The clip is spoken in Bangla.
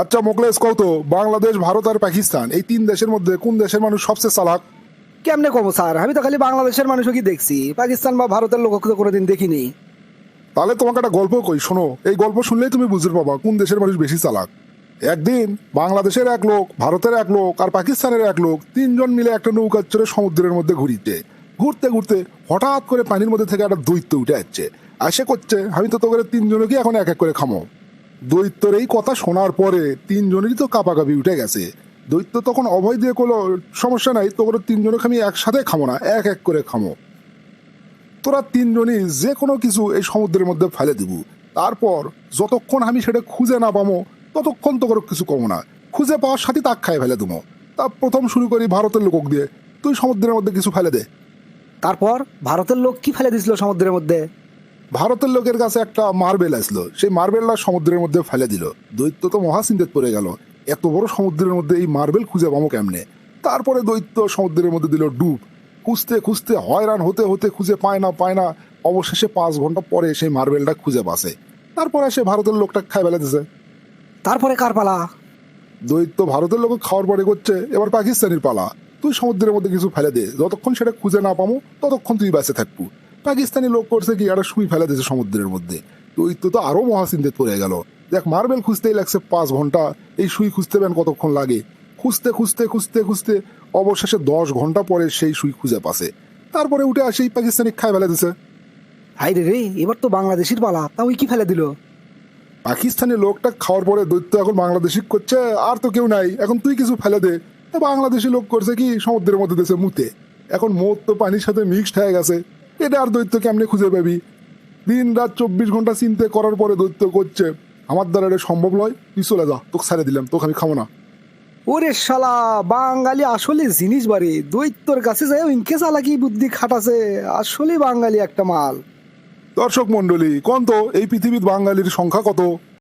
আচ্ছা মোকলেস কও তো বাংলাদেশ ভারত আর পাকিস্তান এই তিন দেশের মধ্যে কোন দেশের মানুষ সবচেয়ে চালাক? কেমনে কমো স্যার? আমি তো খালি বাংলাদেশের মানুষও কি দেখছি? পাকিস্তান বা ভারতের লোক তো কোনোদিন দেখিনি। তাহলে তোমাকে একটা গল্প কই শোনো। এই গল্প শুনলেই তুমি বুঝতে পাবা কোন দেশের মানুষ বেশি চালাক। একদিন বাংলাদেশের এক লোক ভারতের এক লোক আর পাকিস্তানের এক লোক তিনজন মিলে একটা নৌকা চড়ে সমুদ্রের মধ্যে ঘুরিতে। ঘুরতে ঘুরতে হঠাৎ করে পানির মধ্যে থেকে একটা দৈত্য উঠে যাচ্ছে আসে করছে আমি তো তোকে তিনজনকে এখন এক এক করে খামো। দৈত্যর এই কথা শোনার পরে তিনজনেরই তো কাপাকাপি উঠে গেছে। দৈত্য তখন অভয় দিয়ে করল সমস্যা নাই তোকে তিনজনকে আমি একসাথে খামো না, এক এক করে খামো। তোরা তিনজনই যে কোনো কিছু এই সমুদ্রের মধ্যে ফেলে দিব। তারপর যতক্ষণ আমি সেটা খুঁজে না পাবো ততক্ষণ তো কিছু কমো না। খুঁজে পাওয়ার সাথে তাক খাই ফেলে দেবো। তা প্রথম শুরু করি ভারতের লোক দিয়ে। তুই সমুদ্রের মধ্যে কিছু ফেলে দে। তারপর ভারতের লোক কি ফেলে দিছিল সমুদ্রের মধ্যে? ভারতের লোকের কাছে একটা মার্বেল আসলো। সেই মার্বেলটা সমুদ্রের মধ্যে ফেলে দিল। দৈত্য তো মহাচিন্তিত পড়ে গেল। এত বড় সমুদ্রের মধ্যে এই মার্বেল খুঁজে পাবো কেমনে? তারপরে দৈত্য সমুদ্রের মধ্যে দিল ডুব। খুঁজতে খুঁজতে হয়রান হতে হতে খুঁজে পায় না পায় না। অবশেষে পাঁচ ঘণ্টা পরে সেই মার্বেলটা খুঁজে পাসে। তারপরে সে ভারতের লোকটা ফেলে দিছে। তারপরে কার পালা? দৈত্য ভারতের লোক খাওয়ার পরে করছে এবার পাকিস্তানের পালা। তুই সমুদ্রের মধ্যে কিছু ফেলে দে। যতক্ষণ সেটা খুঁজে না পাবো ততক্ষণ তুই বেঁচে থাকব। পাকিস্তানি লোক করছে কি? একটা সুই ফেলে দিয়েছে সমুদ্রের মধ্যে। দৈত্য তো আরও মহাচিন্তিত পড়ে গেল। দেখ মার্বেল খুঁজতেই লাগছে পাঁচ ঘণ্টা। এই সুই খুঁজতে পেন কতক্ষণ লাগে? খুঁজতে খুঁজতে খুঁজতে খুঁজতে অবশেষে দশ ঘণ্টা পরে সেই সুই খুঁজে পাসে তারপরে উঠে আসেই পাকিস্তানি খাই ফেলে দিছে হাই রে রে এবার তো বাংলাদেশের পালা। তা ওই কি ফেলে দিল? পাকিস্তানি লোকটা খাওয়ার পরে দৈত্য এখন বাংলাদেশি করছে আর তো কেউ নাই। এখন তুই কিছু ফেলে দে। তা বাংলাদেশি লোক করছে কি? সমুদ্রের মধ্যে দেশে মুতে। এখন মদ তো পানির সাথে মিক্সড হয়ে গেছে। এটা আর দৈত্য কেমনে খুঁজে পাবি? দিন রাত চব্বিশ ঘণ্টা চিন্তা করার পরে দৈত্য করছে। আমার দ্বারা এটা সম্ভব নয়। তুই চলে যা। তোকে ছেড়ে দিলাম। তোকে আমি খাব না। ওরে শালা বাঙালি আসলে জিনিস বাড়ি। দৈত্যর কাছে যায় ইনকে চালাকি বুদ্ধি খাটাছে। আসলে বাঙালি একটা মাল। দর্শক মন্ডলী কোন তো? এই পৃথিবীর বাঙালির সংখ্যা কত?